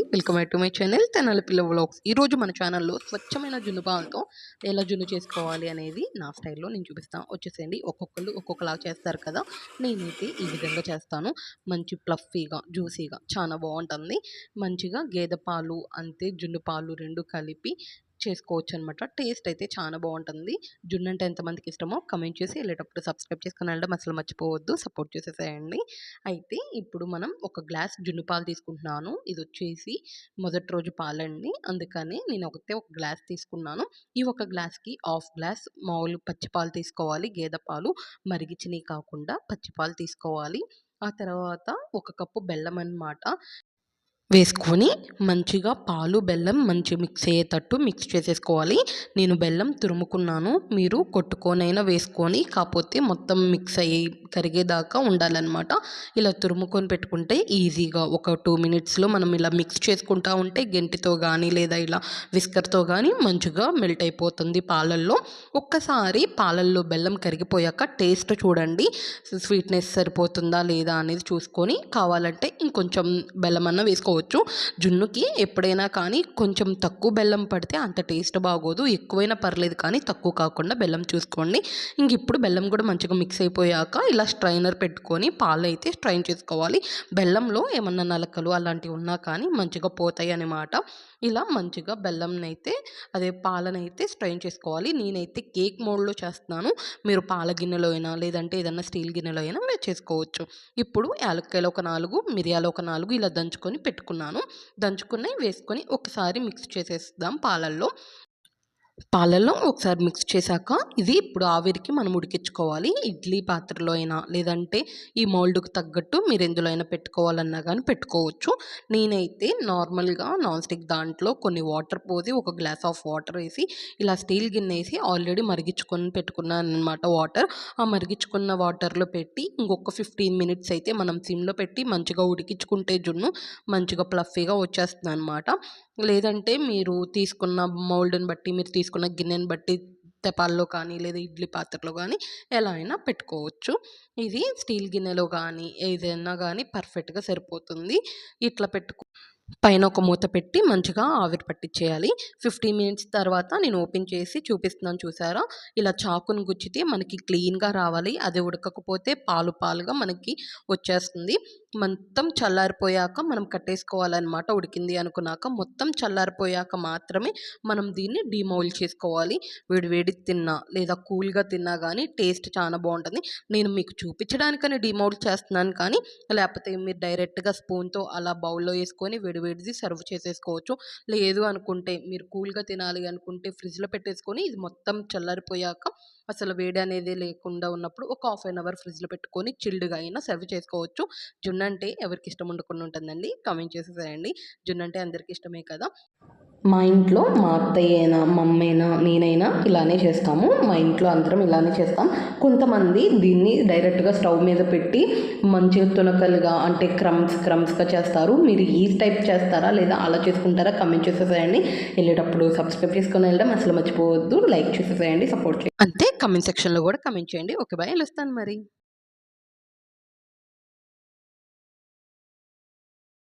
అండి welcome back to my channel Tenali పిల్ల vlogs ఈరోజు మన ఛానల్లో స్వచ్ఛమైన జున్ను పాలతో ఎలా జున్ను చేసుకోవాలి అనేది నా స్టైల్లో నేను చూపిస్తాను వచ్చేసేయండి. ఒక్కొక్కరు ఒక్కొక్కలా చేస్తారు కదా. నేనైతే ఈ విధంగా చేస్తాను. మంచి ప్లఫీగా జ్యూసీగా చాలా బాగుంటుంది. మంచిగా గేదె పాలు అంతే జున్ను పాలు రెండు కలిపి చేసుకోవచ్చు అనమాట టేస్ట్ అయితే చాలా బాగుంటుంది జున్ను అంటే ఎంతమందికి ఇష్టమో కమెంట్ చేసి వెళ్ళేటప్పుడు సబ్స్క్రైబ్ చేసుకుని వెళ్ళడం అసలు మర్చిపోవద్దు. సపోర్ట్ చేసేసేయండి. అయితే ఇప్పుడు మనం ఒక గ్లాస్ జున్ను పాలు తీసుకుంటున్నాను. ఇది వచ్చేసి మొదటి రోజు పాలండి. అందుకని నేను ఒకతే ఒక గ్లాస్ తీసుకున్నాను. ఈ ఒక గ్లాస్కి హాఫ్ గ్లాస్ మామూలు పచ్చిపాలు తీసుకోవాలి. గేదె పాలు మరిగించినవి కాకుండా పచ్చిపాలు తీసుకోవాలి. ఆ తర్వాత ఒక కప్పు బెల్లం అన్నమాట. వేసుకొని మంచిగా పాలు బెల్లం మంచి మిక్స్ అయ్యేటట్టు మిక్స్ చేసేసుకోవాలి. నేను బెల్లం తురుముకున్నాను. మీరు కొట్టుకొనైనా వేసుకొని కాకపోతే మొత్తం మిక్స్ అయ్యి కరిగేదాకా ఉండాలన్నమాట. ఇలా తురుముకొని పెట్టుకుంటే ఈజీగా ఒక టూ మినిట్స్లో మనం ఇలా మిక్స్ చేసుకుంటా ఉంటే గెంటితో కానీ లేదా ఇలా విస్కర్తో కానీ మంచిగా మెల్ట్ అయిపోతుంది పాలల్లో. ఒక్కసారి పాలల్లో బెల్లం కరిగిపోయాక టేస్ట్ చూడండి. స్వీట్నెస్ సరిపోతుందా లేదా అనేది చూసుకొని కావాలంటే ఇంకొంచెం బెల్లం అన్న వేసుకోవచ్చు. జున్నుకి ఎప్పుడైనా కానీ కొంచెం తక్కువ బెల్లం పడితే అంత టేస్ట్ బాగోదు. ఎక్కువైనా పర్లేదు కానీ తక్కువ కాకుండా బెల్లం చూసుకోండి. ఇంక ఇప్పుడు బెల్లం కూడా మంచిగా మిక్స్ అయిపోయాక ఇలా స్ట్రైనర్ పెట్టుకొని పాలు అయితే స్ట్రైన్ చేసుకోవాలి. బెల్లంలో ఏమన్నా నలకలు అలాంటివి ఉన్నా కానీ మంచిగా పోతాయి అన్నమాట ఇలా మంచిగా బెల్లం అయితే అదే పాలనైతే స్ట్రైన్ చేసుకోవాలి. నేనైతే కేక్ మోడ్లో చేస్తున్నాను. మీరు పాల గిన్నెలో అయినా లేదంటే ఏదన్నా స్టీల్ గిన్నెలో అయినా మీరు చేసుకోవచ్చు. ఇప్పుడు యాలక్కాయలు ఒక నాలుగు మిరియాలు ఒక నాలుగు ఇలా దంచుకొని పెట్టుకున్నాను. దంచుకున్నవి వేసుకొని ఒకసారి మిక్స్ చేసేద్దాం పాలల్లో. పాలలో ఒకసారి మిక్స్ చేశాక ఇది ఇప్పుడు ఆవిరికి మనం ఉడికించుకోవాలి. ఇడ్లీ పాత్రలో అయినా లేదంటే ఈ మోల్డ్కి తగ్గట్టు మీరు ఎందులో అయినా పెట్టుకోవాలన్నా కానీ పెట్టుకోవచ్చు. నేనైతే నార్మల్గా నాన్ స్టిక్ దాంట్లో కొన్ని వాటర్ పోసి ఒక గ్లాస్ ఆఫ్ వాటర్ వేసి ఇలా స్టీల్ గిన్నె వేసి ఆల్రెడీ మరిగించుకొని పెట్టుకున్నాను అనమాట వాటర్. ఆ మరిగించుకున్న వాటర్లో పెట్టి ఇంకొక ఫిఫ్టీన్ మినిట్స్ అయితే మనం సిమ్లో పెట్టి మంచిగా ఉడికించుకుంటే జున్ను మంచిగా ప్లఫీగా వచ్చేస్తుంది అనమాట లేదంటే మీరు తీసుకున్న మౌల్డ్ని బట్టి మీరు తీసుకున్న గిన్నెని బట్టి తెపాల్లో కానీ లేదా ఇడ్లీ పాత్రలో కానీ ఎలా అయినా పెట్టుకోవచ్చు. ఇది స్టీల్ గిన్నెలో కానీ ఏదైనా కానీ పర్ఫెక్ట్గా సరిపోతుంది. ఇట్లా పెట్టుకో పైన ఒక మూత పెట్టి మంచిగా ఆవిరి పట్టించేయాలి ఫిఫ్టీన్ మినిట్స్ తర్వాత నేను ఓపెన్ చేసి చూపిస్తున్నాను చూసారా? ఇలా చాకును గుచ్చితే మనకి క్లీన్గా రావాలి. అది ఉడకకపోతే పాలు పాలుగా మనకి వచ్చేస్తుంది. మొత్తం చల్లారిపోయాక మనం కట్టేసుకోవాలన్నమాట ఉడికింది అనుకున్నాక మొత్తం చల్లారిపోయాక మాత్రమే మనం దీన్ని డిమౌల్ చేసుకోవాలి. వేడి వేడి తిన్నా లేదా కూల్గా తిన్నా కానీ టేస్ట్ చాలా బాగుంటుంది. నేను మీకు చూపించడానికని డిమౌల్ చేస్తున్నాను కానీ లేకపోతే మీరు డైరెక్ట్గా స్పూన్తో అలా బౌల్లో వేసుకొని వేడి వేడిది సర్వ్ చేసేసుకోవచ్చు. లేదు అనుకుంటే మీరు కూల్గా తినాలి అనుకుంటే ఫ్రిడ్జ్లో పెట్టేసుకొని ఇది మొత్తం చల్లారిపోయాక అసలు వేడి అనేది లేకుండా ఉన్నప్పుడు ఒక హాఫ్ అన్ అవర్ ఫ్రిడ్జ్లో పెట్టుకొని చిల్డ్గా అయినా సర్వ్ చేసుకోవచ్చు. జున్ను అంటే ఎవరికి ఇష్టం ఉండకుండా ఉంటుందండి. కామెంట్ చేసేసేయండి. జున్ను అంటే అందరికీ ఇష్టమే కదా. మా ఇంట్లో మా అత్తయ్య అయినా మమ్మీ అయినా నేనైనా ఇలానే చేస్తాము. మా ఇంట్లో అందరం ఇలానే చేస్తాం. కొంతమంది దీన్ని డైరెక్ట్గా స్టవ్ మీద పెట్టి మంచిగా తునకలుగా అంటే క్రమ్స్ క్రమ్స్గా చేస్తారు. మీరు ఈ టైప్ చేస్తారా లేదా అలా చేసుకుంటారా కమెంట్ చేసేసేయండి. వెళ్ళేటప్పుడు సబ్స్క్రైబ్ చేసుకొని వెళ్ళడం అసలు మర్చిపోవద్దు. లైక్ చేసేసేయండి సపోర్ట్ చేయండి. అంతే. కమెంట్ సెక్షన్లో కూడా కమెంట్ చేయండి. Okay bye. వెళ్ళొస్తాను మరి.